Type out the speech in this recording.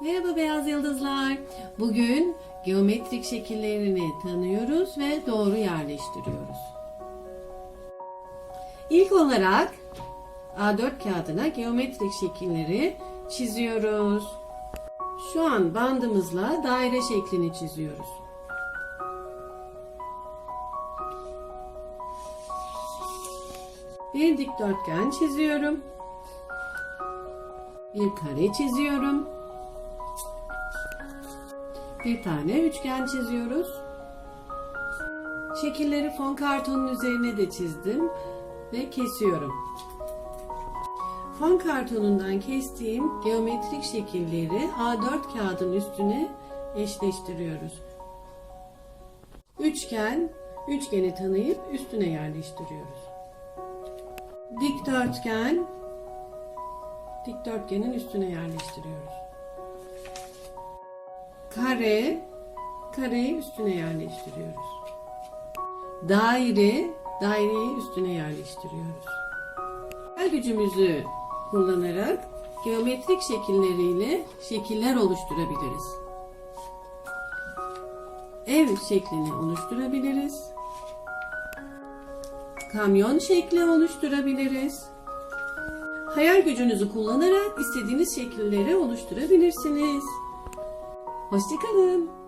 Merhaba beyaz yıldızlar. Bugün geometrik şekillerini tanıyoruz ve doğru yerleştiriyoruz. İlk olarak A4 kağıdına geometrik şekilleri çiziyoruz. Şu an bandımızla daire şeklini çiziyoruz. Bir dikdörtgen çiziyorum. Bir kare çiziyorum. Bir tane üçgen çiziyoruz. Şekilleri fon kartonun üzerine de çizdim ve kesiyorum. Fon kartonundan kestiğim geometrik şekilleri A4 kağıdın üstüne eşleştiriyoruz. Üçgen, üçgeni tanıyıp üstüne yerleştiriyoruz. Dikdörtgen, dikdörtgenin üstüne yerleştiriyoruz. Kare, kareyi üstüne yerleştiriyoruz. Daire, daireyi üstüne yerleştiriyoruz. El gücümüzü kullanarak geometrik şekilleriyle şekiller oluşturabiliriz. Ev şeklini oluşturabiliriz. Kamyon şekli oluşturabiliriz. Hayal gücünüzü kullanarak istediğiniz şekilleri oluşturabilirsiniz. Hoşçakalın.